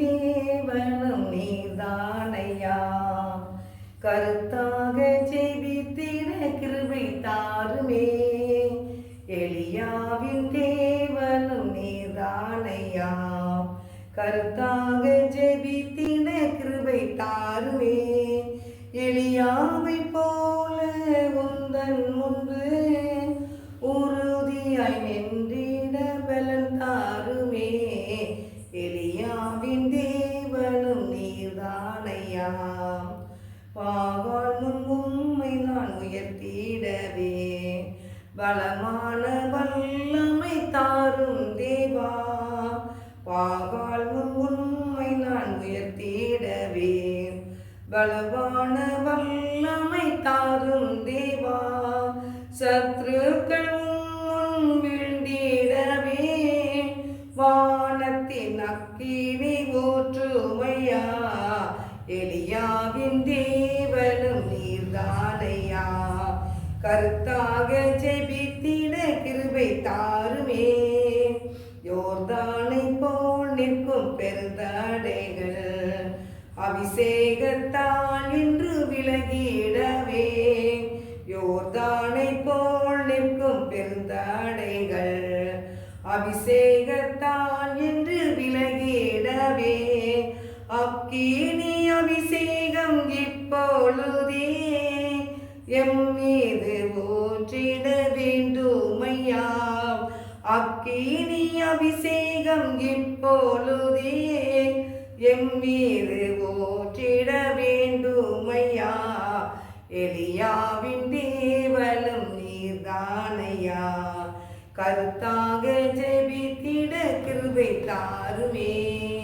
தேவனும் நீதானையா. கருத்தாக ஜெபித்தின கிருபை தாருமே. எளியாவின் தேவனும் நீதானையா. கருத்தாக ஜெபித்தின கிருபை தாருமே. எளியாவை போல உந்தன் முன்பு எலியாவின் தேவனும் நீர்தானையா? பாவால் முன் உம்மை நான் உயர்த்திடவே. பலமான வல்லமை தாரும் தேவா. பாகால் முன் உண்மை நான் உயர்த்திடவே. பலவான வல்லமை தாரும் தேவா. சத்ரு போற்றுமையா எளியாவின் தேவனும் நீர்தானையா? கருத்தாக ஜெபித்திட கிருபை தாருமே. யோர்தானை போல் நிற்கும் பெருந்தடைகள் அபிஷேகத்தால் இன்று விலகிடவே. யோர்தானை போல் நிற்கும் பெருந்தடைகள் அபிஷேகத்தால் என்று விலகி வரவே அக்கீனி அபிஷேகம் இப்பொழுதே. எம் மீது ஊற்றிட வேண்டுமையா? அக்கீனி அபிஷேகம் இப்பொழுதே. எம் மீது ஊற்றிட வேண்டுமையா? எலியாவின் தேவலும் நீர்தானையா? கருத்தாக ஜெபித்திட கிருபை தாருமே.